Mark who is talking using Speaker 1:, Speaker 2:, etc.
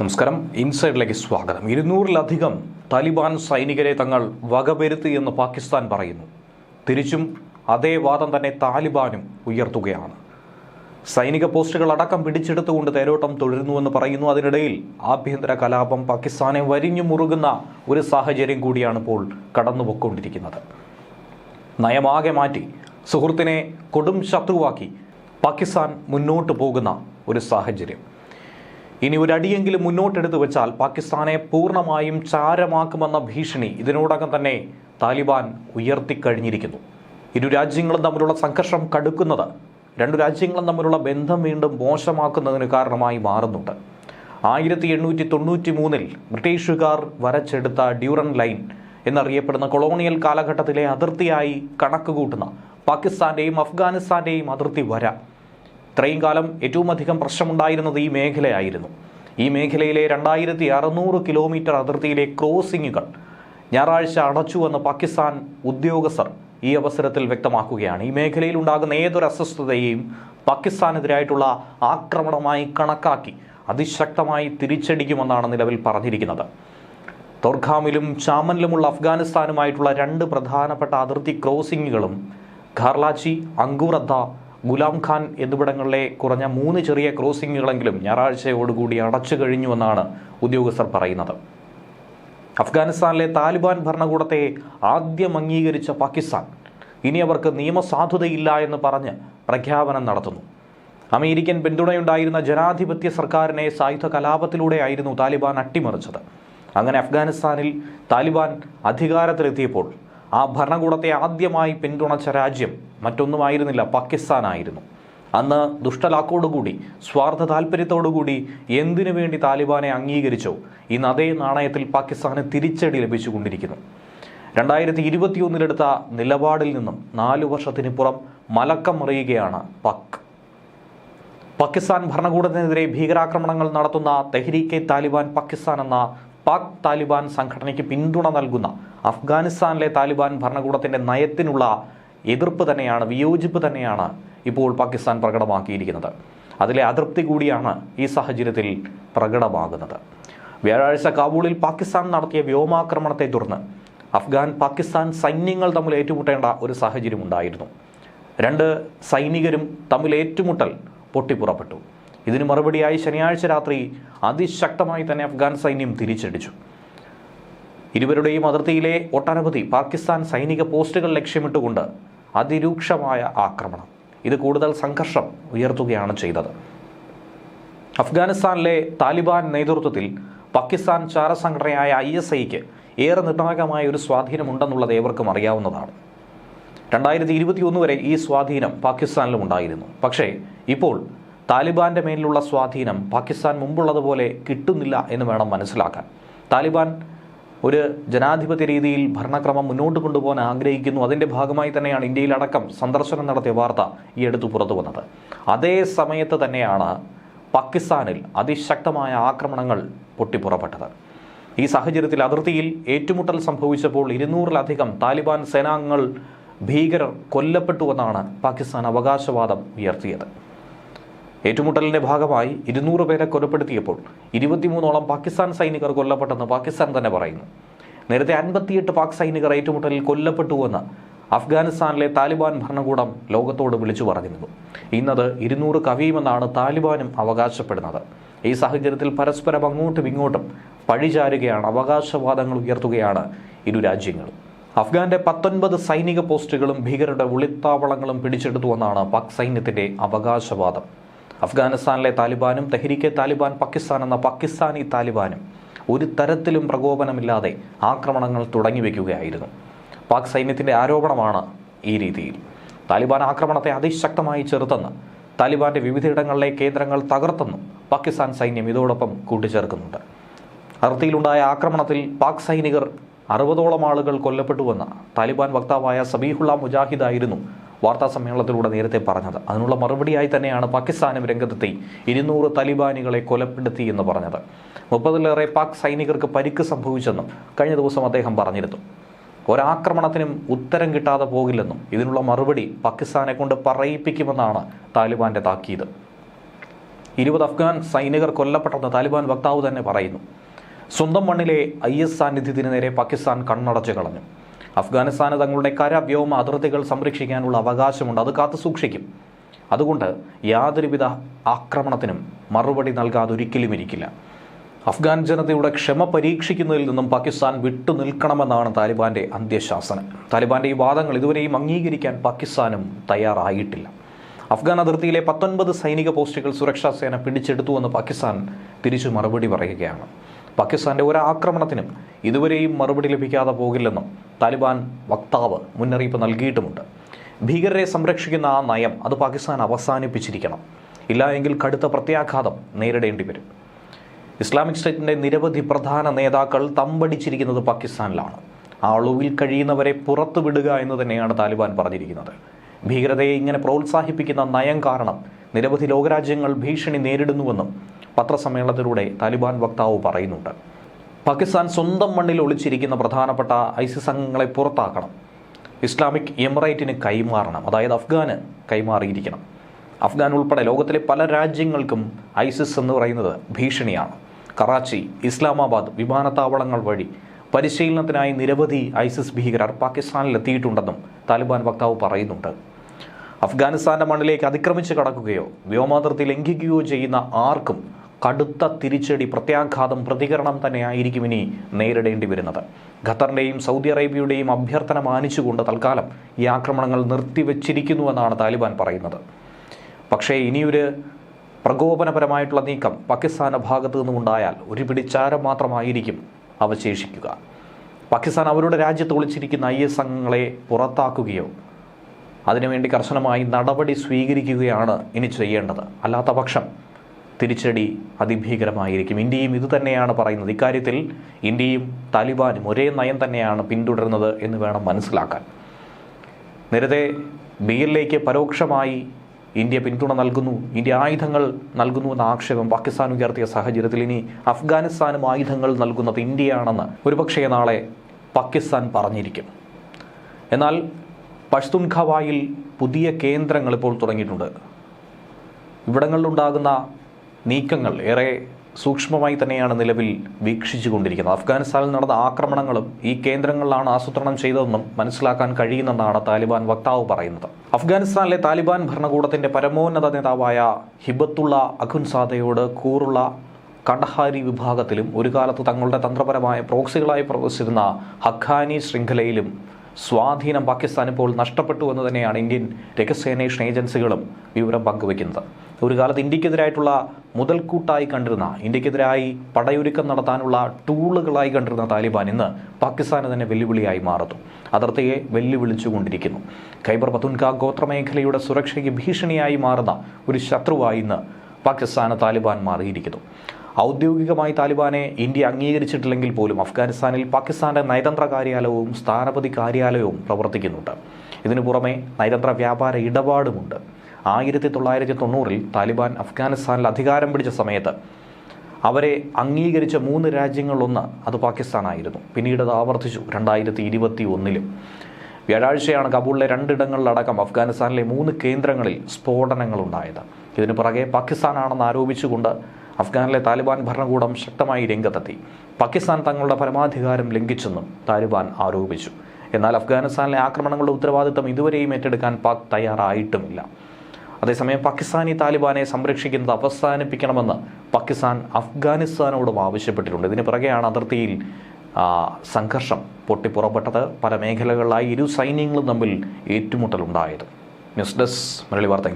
Speaker 1: നമസ്കാരം. ഇൻസൈഡിലേക്ക് സ്വാഗതം. ഇരുന്നൂറിലധികം താലിബാൻ സൈനികരെ തങ്ങൾ വകവരുത്തി എന്ന് പാകിസ്ഥാൻ പറയുന്നു. തിരിച്ചും അതേ വാദം തന്നെ താലിബാനും ഉയർത്തുകയാണ്. സൈനിക പോസ്റ്റുകൾ അടക്കം പിടിച്ചെടുത്തുകൊണ്ട് തേരോട്ടം തുടരുന്നുവെന്ന് പറയുന്നു. അതിനിടയിൽ ആഭ്യന്തര കലാപം പാകിസ്ഥാനെ വരിഞ്ഞു മുറുകുന്ന ഒരു സാഹചര്യം കൂടിയാണ് ഇപ്പോൾ കടന്നുപോയിക്കൊണ്ടിരിക്കുന്നത്. നയമാകെ മാറ്റി സുഹൃത്തിനെ കൊടും ശത്രുവാക്കി പാകിസ്ഥാൻ മുന്നോട്ട് പോകുന്ന ഒരു സാഹചര്യം. ഇനി ഒരു അടിയെങ്കിലും മുന്നോട്ടെടുത്ത് വെച്ചാൽ പാകിസ്ഥാനെ പൂർണമായും ചാരമാക്കുമെന്ന ഭീഷണി ഇതിനോടകം തന്നെ താലിബാൻ ഉയർത്തിക്കഴിഞ്ഞിരിക്കുന്നു. ഇരു രാജ്യങ്ങളും തമ്മിലുള്ള സംഘർഷം കടുക്കുന്നത് രണ്ടു രാജ്യങ്ങളും തമ്മിലുള്ള ബന്ധം വീണ്ടും മോശമാക്കുന്നതിന് കാരണമായി മാറുന്നുണ്ട്. ആയിരത്തി എണ്ണൂറ്റി തൊണ്ണൂറ്റി മൂന്നിൽ ബ്രിട്ടീഷുകാർ വരച്ചെടുത്ത ഡ്യൂറൻ ലൈൻ എന്നറിയപ്പെടുന്ന കൊളോണിയൽ കാലഘട്ടത്തിലെ അതിർത്തിയായി കണക്കുകൂട്ടുന്ന പാകിസ്ഥാന്റെയും അഫ്ഗാനിസ്ഥാന്റെയും അതിർത്തി വര. ഇത്രയും കാലം ഏറ്റവും അധികം പ്രശ്നമുണ്ടായിരുന്നത് ഈ മേഖലയായിരുന്നു. ഈ മേഖലയിലെ രണ്ടായിരത്തി അറുന്നൂറ് കിലോമീറ്റർ അതിർത്തിയിലെ ക്രോസിങ്ങുകൾ ഞായറാഴ്ച അടച്ചുവെന്ന് പാകിസ്ഥാൻ ഉദ്യോഗസ്ഥർ ഈ അവസരത്തിൽ വ്യക്തമാക്കുകയാണ്. ഈ മേഖലയിൽ ഉണ്ടാകുന്ന ഏതൊരു അസ്വസ്ഥതയെയും പാകിസ്ഥാനെതിരായിട്ടുള്ള ആക്രമണമായി കണക്കാക്കി അതിശക്തമായി തിരിച്ചടിക്കുമെന്നാണ് നിലവിൽ പറഞ്ഞിരിക്കുന്നത്. തോർഖാമിലും ചാമനിലുമുള്ള അഫ്ഗാനിസ്ഥാനുമായിട്ടുള്ള രണ്ട് പ്രധാനപ്പെട്ട അതിർത്തി ക്രോസിങ്ങുകളും ഖാർലാച്ചി അങ്കൂറദ്ദ ഗുലാം ഖാൻ എന്നിവിടങ്ങളിലെ കുറഞ്ഞ മൂന്ന് ചെറിയ ക്രോസിങ്ങുകളെങ്കിലും ഞായറാഴ്ചയോടുകൂടി അടച്ചു കഴിഞ്ഞുവെന്നാണ് ഉദ്യോഗസ്ഥർ പറയുന്നത്. അഫ്ഗാനിസ്ഥാനിലെ താലിബാൻ ഭരണകൂടത്തെ ആദ്യം അംഗീകരിച്ച പാകിസ്ഥാൻ. ഇനി അവർക്ക് നിയമസാധുതയില്ല എന്ന് പറഞ്ഞ് പ്രഖ്യാപനം നടത്തുന്നു. അമേരിക്കൻ പിന്തുണയുണ്ടായിരുന്ന ജനാധിപത്യ സർക്കാരിനെ സായുധ കലാപത്തിലൂടെ ആയിരുന്നു താലിബാൻ അട്ടിമറിച്ചത്. അങ്ങനെ അഫ്ഗാനിസ്ഥാനിൽ താലിബാൻ അധികാരത്തിലെത്തിയപ്പോൾ ആ ഭരണകൂടത്തെ ആദ്യമായി പിന്തുണച്ച രാജ്യം മറ്റൊന്നുമായിരുന്നില്ല പാകിസ്ഥാനായിരുന്നു. അന്ന് ദുഷ്ടലാക്കോടുകൂടി സ്വാർത്ഥ താല്പര്യത്തോടുകൂടി എന്തിനു വേണ്ടി താലിബാനെ അംഗീകരിച്ചോ? ഇന്ന് അതേ നാണയത്തിൽ പാകിസ്ഥാന് തിരിച്ചടി ലഭിച്ചുകൊണ്ടിരിക്കുന്നു. രണ്ടായിരത്തി ഇരുപത്തിയൊന്നിലെടുത്ത നിലപാടിൽ നിന്നും നാലു വർഷത്തിന് പുറം മലക്കം മറിയുകയാണ് പക്. പാകിസ്ഥാൻ ഭരണകൂടത്തിനെതിരെ ഭീകരാക്രമണങ്ങൾ നടത്തുന്ന തെഹ്രീക്കെ താലിബാൻ പാകിസ്ഥാൻ എന്ന പാക് താലിബാൻ സംഘടനയ്ക്ക് പിന്തുണ നൽകുന്ന അഫ്ഗാനിസ്ഥാനിലെ താലിബാൻ ഭരണകൂടത്തിന്റെ നയത്തിനുള്ള എതിർപ്പ് തന്നെയാണ് വിയോജിപ്പ് തന്നെയാണ് ഇപ്പോൾ പാകിസ്ഥാൻ പ്രകടമാക്കിയിരിക്കുന്നത്. അതിലെ അതൃപ്തി കൂടിയാണ് ഈ സാഹചര്യത്തിൽ പ്രകടമാകുന്നത്. വ്യാഴാഴ്ച കാബൂളിൽ പാകിസ്ഥാൻ നടത്തിയ വ്യോമാക്രമണത്തെ തുടർന്ന് അഫ്ഗാൻ പാകിസ്ഥാൻ സൈന്യങ്ങൾ തമ്മിൽ ഏറ്റുമുട്ടേണ്ട ഒരു സാഹചര്യം ഉണ്ടായിരുന്നു. രണ്ട് സൈനികരും തമ്മിൽ ഏറ്റുമുട്ടൽ പൊട്ടിപ്പുറപ്പെട്ടു. ഇതിന് മറുപടിയായി ശനിയാഴ്ച രാത്രി അതിശക്തമായി തന്നെ അഫ്ഗാൻ സൈന്യം തിരിച്ചടിച്ചു. ഇരുവരുടെയും അതിർത്തിയിലെ ഒട്ടനവധി പാകിസ്ഥാൻ സൈനിക പോസ്റ്റുകൾ ലക്ഷ്യമിട്ടുകൊണ്ട് അതിരൂക്ഷമായ ആക്രമണം. ഇത് കൂടുതൽ സംഘർഷം ഉയർത്തുകയാണ് ചെയ്തത്. അഫ്ഗാനിസ്ഥാനിലെ താലിബാൻ നേതൃത്വത്തിൽ പാകിസ്ഥാൻ ചാരസംഘടനയായ ഐ എസ് ഐക്ക് ഏറെ നിർണായകമായ ഒരു സ്വാധീനമുണ്ടെന്നുള്ളത് ഏവർക്കും അറിയാവുന്നതാണ്. രണ്ടായിരത്തി ഇരുപത്തി ഒന്ന് വരെ ഈ സ്വാധീനം പാകിസ്ഥാനിലും ഉണ്ടായിരുന്നു. പക്ഷേ ഇപ്പോൾ താലിബാന്റെ മേലിലുള്ള സ്വാധീനം പാകിസ്ഥാൻ മുമ്പുള്ളതുപോലെ കിട്ടുന്നില്ല എന്ന് വേണം മനസ്സിലാക്കാൻ. താലിബാൻ ഒരു ജനാധിപത്യ രീതിയിൽ ഭരണക്രമം മുന്നോട്ട് കൊണ്ടുപോകാൻ ആഗ്രഹിക്കുന്നു. അതിന്റെ ഭാഗമായി തന്നെയാണ് ഇന്ത്യയിലടക്കം സന്ദർശനം നടത്തിയ വാർത്ത ഈ അടുത്ത് പുറത്തു വന്നത്. അതേ സമയത്ത് തന്നെയാണ് പാകിസ്ഥാനിൽ അതിശക്തമായ ആക്രമണങ്ങൾ പൊട്ടിപ്പുറപ്പെട്ടത്. ഈ സാഹചര്യത്തിൽ അതിർത്തിയിൽ ഏറ്റുമുട്ടൽ സംഭവിച്ചപ്പോൾ ഇരുന്നൂറിലധികം താലിബാൻ സേനാംഗങ്ങൾ ഭീകരർ കൊല്ലപ്പെട്ടുവെന്നാണ് പാകിസ്ഥാൻ അവകാശവാദം ഉയർത്തിയത്. ഏറ്റുമുട്ടലിന്റെ ഭാഗമായി ഇരുന്നൂറ് പേരെ കൊലപ്പെടുത്തിയപ്പോൾ ഇരുപത്തിമൂന്നോളം പാകിസ്ഥാൻ സൈനികർ കൊല്ലപ്പെട്ടെന്ന് പാകിസ്ഥാൻ തന്നെ പറയുന്നു. നേരത്തെ അൻപത്തിയെട്ട് പാക് സൈനികർ ഏറ്റുമുട്ടലിൽ കൊല്ലപ്പെട്ടുവെന്ന് അഫ്ഗാനിസ്ഥാനിലെ താലിബാൻ ഭരണകൂടം ലോകത്തോട് വിളിച്ചു പറഞ്ഞിരുന്നു. ഇന്നത് ഇരുന്നൂറ് കവിയുമെന്നാണ് താലിബാനും അവകാശപ്പെടുന്നത്. ഈ സാഹചര്യത്തിൽ പരസ്പരം അങ്ങോട്ടും ഇങ്ങോട്ടും പഴിചാരുകയാണ് അവകാശവാദങ്ങൾ ഉയർത്തുകയാണ് ഇരു രാജ്യങ്ങളും. അഫ്ഗാന്റെ പത്തൊൻപത് സൈനിക പോസ്റ്റുകളും ഭീകരരുടെ ഒളിത്താവളങ്ങളും പിടിച്ചെടുത്തുവെന്നാണ് പാക് സൈന്യത്തിന്റെ അവകാശവാദം. അഫ്ഗാനിസ്ഥാനിലെ താലിബാനും തെഹ്രീക്കെ താലിബാൻ പാകിസ്ഥാൻ എന്ന പാകിസ്ഥാനി താലിബാനും ഒരു തരത്തിലും പ്രകോപനമില്ലാതെ ആക്രമണങ്ങൾ തുടങ്ങി വയ്ക്കുകയായിരുന്നു പാക് സൈന്യത്തിന്റെ ആരോപണമാണ് ഈ രീതിയിൽ. താലിബാൻ ആക്രമണത്തെ അതിശക്തമായി ചെറുത്തെന്ന് താലിബാന്റെ വിവിധയിടങ്ങളിലെ കേന്ദ്രങ്ങൾ തകർത്തെന്നും പാകിസ്ഥാൻ സൈന്യം ഇതോടൊപ്പം കൂട്ടിച്ചേർക്കുന്നുണ്ട്. അതിർത്തിയിലുണ്ടായ ആക്രമണത്തിൽ പാക് സൈനികർ അറുപതോളം ആളുകൾ കൊല്ലപ്പെട്ടുവെന്ന് താലിബാൻ വക്താവായ സബീഹുള്ള മുജാഹിദായിരുന്നു വാർത്താ സമ്മേളനത്തിലൂടെ നേരത്തെ പറഞ്ഞത്. അതിനുള്ള മറുപടിയായി തന്നെയാണ് പാകിസ്ഥാനും രംഗത്തെത്തി. ഇരുന്നൂറ് താലിബാനികളെ കൊലപ്പെടുത്തി എന്ന് പറഞ്ഞത്. മുപ്പതിലേറെ പാക് സൈനികർക്ക് പരിക്ക് സംഭവിച്ചെന്നും കഴിഞ്ഞ ദിവസം അദ്ദേഹം പറഞ്ഞിരുന്നു. ഒരാക്രമണത്തിനും ഉത്തരം കിട്ടാതെ പോകില്ലെന്നും ഇതിനുള്ള മറുപടി പാകിസ്ഥാനെ കൊണ്ട് പറയിപ്പിക്കുമെന്നാണ് താലിബാന്റെ താക്കീത്. ഇരുപത് അഫ്ഗാൻ സൈനികർ കൊല്ലപ്പെട്ടെന്ന് താലിബാൻ വക്താവ് തന്നെ പറയുന്നു. സ്വന്തം മണ്ണിലെ ഐ എസ് സാന്നിധ്യത്തിന് നേരെ പാകിസ്ഥാൻ കണ്ണടച്ചു കളഞ്ഞു. അഫ്ഗാനിസ്ഥാന് തങ്ങളുടെ കര വ്യോമ അതിർത്തികൾ സംരക്ഷിക്കാനുള്ള അവകാശമുണ്ട്. അത് കാത്തു സൂക്ഷിക്കും. അതുകൊണ്ട് യാതൊരുവിധ ആക്രമണത്തിനും മറുപടി നൽകാതെ ഒരിക്കലും ഇരിക്കില്ല. അഫ്ഗാൻ ജനതയുടെ ക്ഷമ പരീക്ഷിക്കുന്നതിൽ നിന്നും പാകിസ്ഥാൻ വിട്ടുനിൽക്കണമെന്നാണ് താലിബാന്റെ അന്ത്യശാസനം. താലിബാന്റെ ഈ വാദങ്ങൾ ഇതുവരെയും അംഗീകരിക്കാൻ പാകിസ്ഥാനും തയ്യാറായിട്ടില്ല. അഫ്ഗാൻ അതിർത്തിയിലെ പത്തൊൻപത് സൈനിക പോസ്റ്റുകൾ സുരക്ഷാ സേന പിടിച്ചെടുത്തുവെന്ന് പാകിസ്ഥാൻ തിരിച്ചു മറുപടി പറയുകയാണ്. പാകിസ്ഥാന്റെ ഒരു ആക്രമണത്തിനും ഇതുവരെയും മറുപടി ലഭിക്കാതെ പോകില്ലെന്നും താലിബാൻ വക്താവ് മുന്നറിയിപ്പ് നൽകിയിട്ടുമുണ്ട്. ഭീകരരെ സംരക്ഷിക്കുന്ന ആ നയം അത് പാകിസ്ഥാൻ അവസാനിപ്പിച്ചിരിക്കണം. ഇല്ല എങ്കിൽ കടുത്ത പ്രത്യാഘാതം നേരിടേണ്ടി വരും. ഇസ്ലാമിക് സ്റ്റേറ്റിന്റെ നിരവധി പ്രധാന നേതാക്കൾ തമ്പടിച്ചിരിക്കുന്നത് പാകിസ്ഥാനിലാണ്. ആ ഒളിവിൽ കഴിയുന്നവരെ പുറത്തു വിടുക എന്ന് തന്നെയാണ് താലിബാൻ പറഞ്ഞിരിക്കുന്നത്. ഭീകരതയെ ഇങ്ങനെ പ്രോത്സാഹിപ്പിക്കുന്ന നയം കാരണം നിരവധി ലോകരാജ്യങ്ങൾ ഭീഷണി നേരിടുന്നുവെന്നും പത്രസമ്മേളനത്തിലൂടെ താലിബാൻ വക്താവ് പറയുന്നുണ്ട്. പാകിസ്ഥാൻ സ്വന്തം മണ്ണിൽ ഒളിച്ചിരിക്കുന്ന പ്രധാനപ്പെട്ട ഐസിസ് അംഗങ്ങളെ പുറത്താക്കണം. ഇസ്ലാമിക് എമിറേറ്റിന് കൈമാറണം. അതായത് അഫ്ഗാന് കൈമാറിയിരിക്കണം. അഫ്ഗാൻ ഉൾപ്പെടെ ലോകത്തിലെ പല രാജ്യങ്ങൾക്കും ഐസിസ് എന്ന് പറയുന്നത് ഭീഷണിയാണ്. കറാച്ചി ഇസ്ലാമാബാദ് വിമാനത്താവളങ്ങൾ വഴി പരിശീലനത്തിനായി നിരവധി ഐസിസ് ഭീകരർ പാകിസ്ഥാനിലെത്തിയിട്ടുണ്ടെന്നും താലിബാൻ വക്താവ് പറയുന്നുണ്ട്. അഫ്ഗാനിസ്ഥാന്റെ മണ്ണിലേക്ക് അതിക്രമിച്ച് കടക്കുകയോ വ്യോമാതിർത്തി ലംഘിക്കുകയോ ചെയ്യുന്ന ആർക്കും കടുത്ത തിരിച്ചടി പ്രത്യാഘാതം പ്രതികരണം തന്നെയായിരിക്കും ഇനി നേരിടേണ്ടി വരുന്നത്. ഖത്തറിന്റെയും സൗദി അറേബ്യയുടെയും അഭ്യർത്ഥന മാനിച്ചുകൊണ്ട് തൽക്കാലം ഈ ആക്രമണങ്ങൾ നിർത്തിവെച്ചിരിക്കുന്നുവെന്നാണ് താലിബാൻ പറയുന്നത്. പക്ഷേ ഇനിയൊരു പ്രകോപനപരമായിട്ടുള്ള നീക്കം പാകിസ്ഥാൻ ഭാഗത്തു നിന്നുമുണ്ടായാൽ ഒരു പിടിച്ചാരം മാത്രമായിരിക്കും അവശേഷിക്കുക. പാകിസ്ഥാൻ അവരുടെ രാജ്യത്ത് ഒളിച്ചിരിക്കുന്ന ഐ എസ് അംഗങ്ങളെ പുറത്താക്കുകയോ അതിനുവേണ്ടി കർശനമായി നടപടി സ്വീകരിക്കുകയാണ് ഇനി ചെയ്യേണ്ടത്. അല്ലാത്ത പക്ഷം തിരിച്ചടി അതിഭീകരമായിരിക്കും. ഇന്ത്യയും ഇതുതന്നെയാണ് പറയുന്നത്. ഇക്കാര്യത്തിൽ ഇന്ത്യയും താലിബാനും ഒരേ നയം തന്നെയാണ് പിന്തുടരുന്നത് എന്ന് വേണം മനസ്സിലാക്കാൻ. നേരത്തെ ബിയിലേക്ക് പരോക്ഷമായി ഇന്ത്യ പിന്തുണ നൽകുന്നു. ഇന്ത്യ ആയുധങ്ങൾ നൽകുന്നു എന്ന ആക്ഷേപം പാകിസ്ഥാൻ ഉയർത്തിയ സാഹചര്യത്തിൽ ഇനി അഫ്ഗാനിസ്ഥാനും ആയുധങ്ങൾ നൽകുന്നത് ഇന്ത്യയാണെന്ന് ഒരുപക്ഷേ നാളെ പാകിസ്ഥാൻ പറഞ്ഞിരിക്കും. എന്നാൽ പഷ്തുൻഖവായിൽ പുതിയ കേന്ദ്രങ്ങൾ ഇപ്പോൾ തുടങ്ങിയിട്ടുണ്ട്. ഇവിടങ്ങളിലുണ്ടാകുന്ന നീക്കങ്ങൾ ഏറെ സൂക്ഷ്മമായി തന്നെയാണ് നിലവിൽ വീക്ഷിച്ചു കൊണ്ടിരിക്കുന്നത് അഫ്ഗാനിസ്ഥാനിൽ നടന്ന ആക്രമണങ്ങളും ഈ കേന്ദ്രങ്ങളിലാണ് ആസൂത്രണം ചെയ്തതെന്നും മനസ്സിലാക്കാൻ കഴിയുന്നെന്നാണ് താലിബാൻ വക്താവ് പറയുന്നത്. അഫ്ഗാനിസ്ഥാനിലെ താലിബാൻ ഭരണകൂടത്തിന്റെ പരമോന്നത നേതാവായ ഹിബത്തുള്ള അഖുൻസാദയോട് കൂറുള്ള കണ്ടഹാരി വിഭാഗത്തിലും ഒരു കാലത്ത് തങ്ങളുടെ തന്ത്രപരമായ പ്രോക്സികളായി പ്രവർത്തിച്ചിരുന്ന ഹഖാനി ശൃംഖലയിലും സ്വാധീനം പാകിസ്ഥാൻ ഇപ്പോൾ നഷ്ടപ്പെട്ടു എന്ന് തന്നെയാണ് ഇന്ത്യൻ രഹസ്യാന്വേഷണ ഏജൻസികളും വിവരം പങ്കുവയ്ക്കുന്നത്. ഒരു കാലത്ത് ഇന്ത്യക്കെതിരായിട്ടുള്ള മുതൽക്കൂട്ടായി കണ്ടിരുന്ന ഇന്ത്യക്കെതിരായി പടയൊരുക്കം നടത്താനുള്ള ടൂളുകളായി കണ്ടിരുന്ന താലിബാൻ ഇന്ന് പാകിസ്ഥാന് തന്നെ വെല്ലുവിളിയായി മാറുന്നു. അതിർത്തിയെ വെല്ലുവിളിച്ചുകൊണ്ടിരിക്കുന്നു. ഖൈബർ പത്തുൻക ഗോത്രമേഖലയുടെ സുരക്ഷയ്ക്ക് ഭീഷണിയായി മാറുന്ന ഒരു ശത്രുവായി ഇന്ന് പാകിസ്ഥാന് താലിബാൻ മാറിയിരിക്കുന്നു. ഔദ്യോഗികമായി താലിബാനെ ഇന്ത്യ അംഗീകരിച്ചിട്ടില്ലെങ്കിൽ പോലും അഫ്ഗാനിസ്ഥാനിൽ പാകിസ്ഥാന്റെ നയതന്ത്ര കാര്യാലയവും സ്ഥാനപതി കാര്യാലയവും പ്രവർത്തിക്കുന്നുണ്ട്. ഇതിനു പുറമെ നയതന്ത്ര വ്യാപാര ഇടപാടുമുണ്ട്. ആയിരത്തി തൊള്ളായിരത്തി തൊണ്ണൂറിൽ താലിബാൻ അഫ്ഗാനിസ്ഥാനിൽ അധികാരം പിടിച്ച സമയത്ത് അവരെ അംഗീകരിച്ച മൂന്ന് രാജ്യങ്ങളിലൊന്ന് അത് പാകിസ്ഥാനായിരുന്നു. പിന്നീട് അത് ആവർത്തിച്ചു രണ്ടായിരത്തി ഇരുപത്തി ഒന്നിലും വ്യാഴാഴ്ചയാണ് കബൂളിലെ രണ്ടിടങ്ങളിലടക്കം അഫ്ഗാനിസ്ഥാനിലെ മൂന്ന് കേന്ദ്രങ്ങളിൽ സ്ഫോടനങ്ങൾ ഉണ്ടായത് ഇതിനു പുറകെ പാകിസ്ഥാനാണെന്ന് ആരോപിച്ചുകൊണ്ട് അഫ്ഗാനിലെ താലിബാൻ ഭരണകൂടം ശക്തമായി രംഗത്തെത്തി. പാകിസ്ഥാൻ തങ്ങളുടെ പരമാധികാരം ലംഘിച്ചെന്നും താലിബാൻ ആരോപിച്ചു. എന്നാൽ അഫ്ഗാനിസ്ഥാനിലെ ആക്രമണങ്ങളുടെ ഉത്തരവാദിത്തം ഇതുവരെയും ഏറ്റെടുക്കാൻ പാക് തയ്യാറായിട്ടുമില്ല. അതേസമയം പാകിസ്ഥാനി താലിബാനെ സംരക്ഷിക്കുന്നത് അവസാനിപ്പിക്കണമെന്ന് പാകിസ്ഥാൻ അഫ്ഗാനിസ്ഥാനോടും ആവശ്യപ്പെട്ടിട്ടുണ്ട്. ഇതിന് പിറകെയാണ് അതിർത്തിയിൽ സംഘർഷം പൊട്ടിപ്പുറപ്പെട്ടത്. പല മേഖലകളിലായി ഇരു സൈന്യങ്ങളും തമ്മിൽ ഏറ്റുമുട്ടലുണ്ടായത് ന്യൂസ് ഡെസ്ക് മലയാളി വാർത്ത